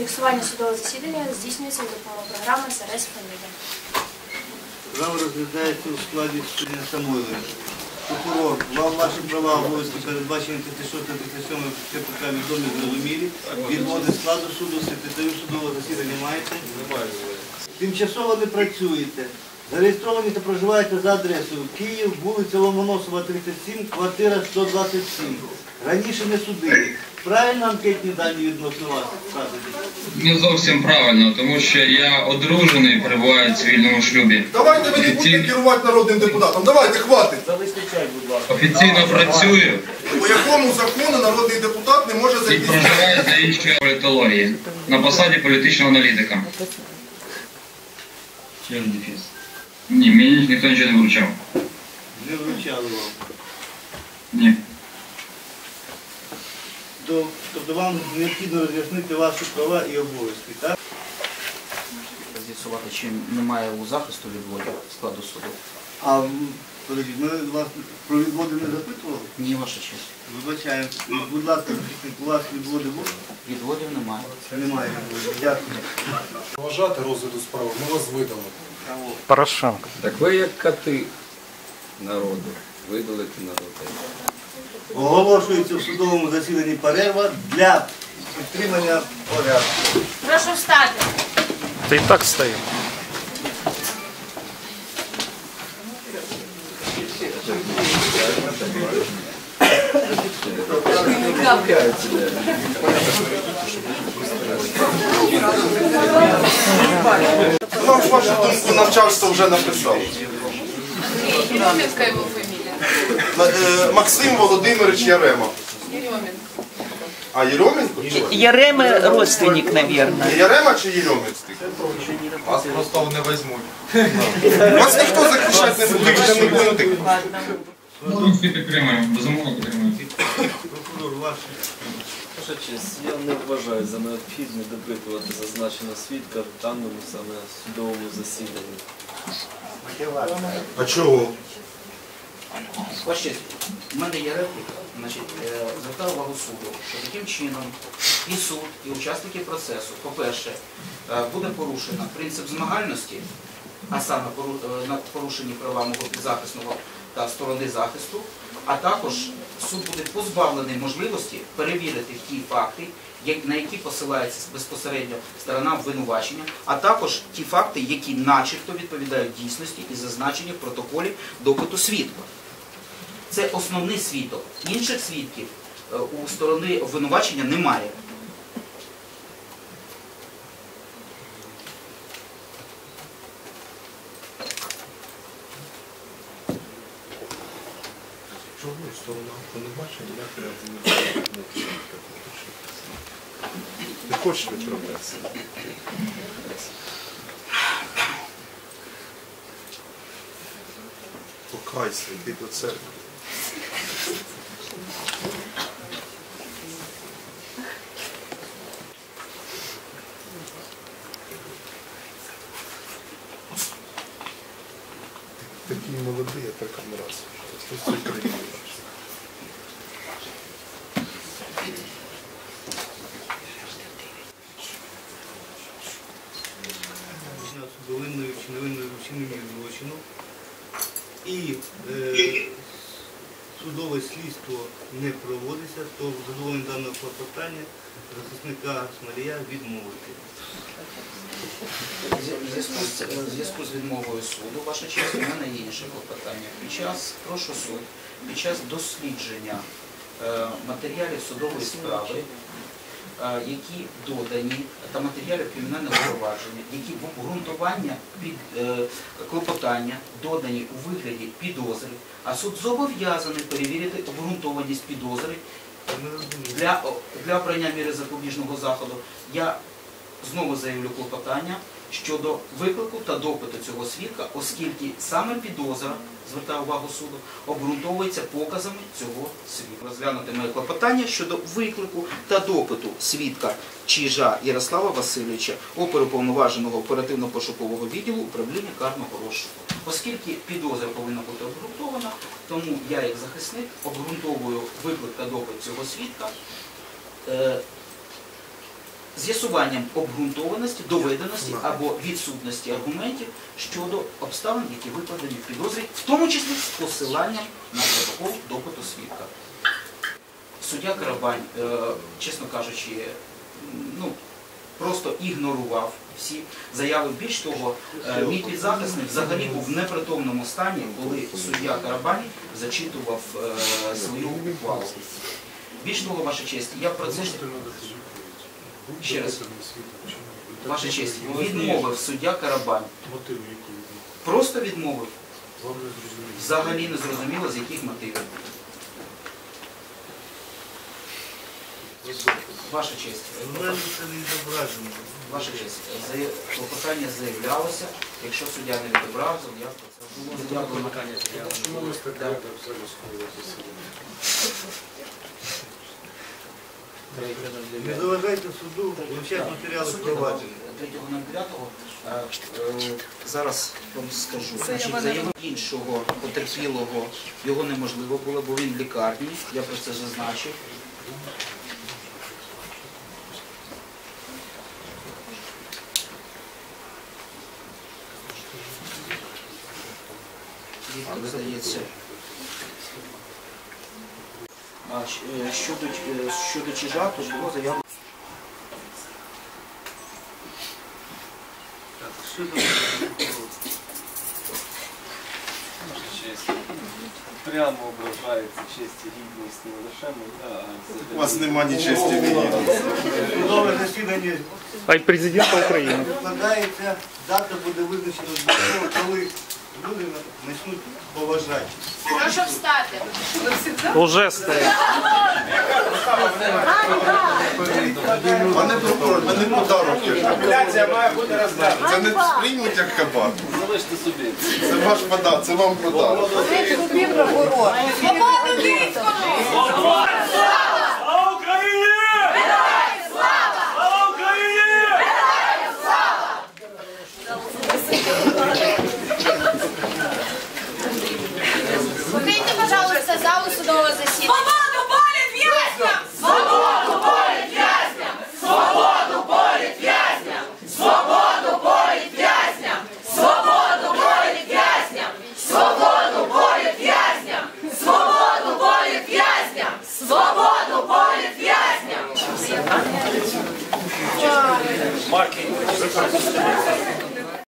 Фіксування судового засідання здійснюється за допомогою програми СРС Фамілія. Справа розглядається у складі суддя Самойлович. Прокурор, вам ваші права, обов'язки передбачені 36 37 КПК відомі, зрозумілі. Відводи складу суду, секретарю судового засідання маєте? Тимчасово не працюєте. Зареєстровані та проживаєте за адресою Київ, вулиця Ломоносова, 37, квартира 127. Раніше не судили. Правильно анкетні дані відносно вас вказані? Не зовсім правильно, тому що я одружений, перебуваю в цивільному шлюбі. Давайте ви не будете керувати народним депутатом. Давайте, хватить. Залистичай, будь ласка. Офіційно працюю По якому закону народний депутат не може і зайти? проживаю за іншої політології на посаді політичного аналітика. Через дефіс. Ні, мені ніхто нічого не вручав. Не вручали вам. Ні. До- Тобто вам необхідно роз'яснити ваші права і обов'язки, так? з'ясувати, чи немає у захисту відводів складу суду. А подождіть, ми вас про відводи не запитували? Ні, ваша честь. Вибачаємо. Будь ласка, у вас відводи будуть? Відводів немає. Немає відводів. Дякую. Вважати розгляду справи, ми вас видали. Порошенко. Так ви як коти народу, видалити народ. Оголошується в судовому засіданні перерва для підтримання порядку. Прошу встати. Ти і так стоїть. Вам ж вашу думку навчальство вже написав. Е, Максим Володимирович Ярема. А Єрьоменко? Ярема родственник, наверное. Ярема чи Єрьоменко? Вас просто не візьмуть. Вас ніхто захищати не буде, ви не будете. Ну, всі підтримуємо, безумовно підтримуємо. Прокурор, ваш. Я не вважаю за необхідне допитувати зазначеного свідка в даному саме судовому засіданні. А чого? Честь, у мене є репліка. Значить, е, звертаю увагу суду, що таким чином і суд, і учасники процесу, по-перше, е, буде порушено принцип змагальності, а саме е, на порушені права мого підзахисного та сторони захисту, а також суд буде позбавлений можливості перевірити ті факти, на які посилається безпосередньо сторона обвинувачення, а також ті факти, які начебто відповідають дійсності і зазначені в протоколі допиту свідка. Це основний свідок. Інших свідків е, у сторони обвинувачення немає. Чого сторона обвинувачення? Ти хочеш відправлятися? Покайся, йди до церкви. Такий молодий, а так раз. Судове слідство не проводиться, то в задоволенні даного клопотання захисника Смолія відмовити. В зв'язку з, відмовою суду, ваша честь, у мене є інше клопотання. Під час, прошу суд, під час дослідження е, матеріалів судової справи, які додані, та матеріалів кримінального провадження, які в обґрунтування під е, клопотання додані у вигляді підозри, а суд зобов'язаний перевірити обґрунтованість підозри для, для обрання міри запобіжного заходу. Я знову заявлю клопотання щодо виклику та допиту цього свідка, оскільки саме підозра, звертаю увагу суду, обґрунтовується показами цього свідка. Розглянути моє клопотання щодо виклику та допиту свідка Чижа Ярослава Васильовича, оперуповноваженого оперативно-пошукового відділу управління карного розшуку. Оскільки підозра повинна бути обґрунтована, тому я, як захисник, обґрунтовую виклик та допит цього свідка. З'ясуванням обґрунтованості, доведеності або відсутності аргументів щодо обставин, які викладені в підозрі, в тому числі з посиланням на протокол допиту свідка. Суддя Карабань, е, чесно кажучи, ну, просто ігнорував всі заяви. Більш того, е, мій підзахисник взагалі був в непритомному стані, коли суддя Карабань зачитував е, свою ухвалу. Більш того, ваша честь, я про це ще раз. Ваша честь, відмовив суддя Карабань. Просто відмовив. Взагалі не зрозуміло, з яких мотивів. Ваша честь, це не ваша честь, клопотання заявлялося, якщо суддя не відібрав, заявка це було заявлено. Да. Не заважайте суду вивчати матеріали провадження. 3.09 е, зараз вам скажу. Значить, заяву іншого потерпілого його неможливо було, бо він в лікарні, я про це зазначив. Звідки видається. А, е, Щодо, е, щодо чижа, то було заявлено. Так, що там? Честь. Прямо ображається честь і гідність не лише мене, а У вас нема ні честі, гідності. Судове засідання А й президента України. викладається, дата буде визначена з того, коли люди почнуть поважати. Прошу встати. Уже стоит. Пане прокурор, мене подарок. Апеляція має бути розглянута. Це не сприймуть як кабак. залиште собі. Це ваш подарок, це вам подарок. Покиньте, пожалуйста,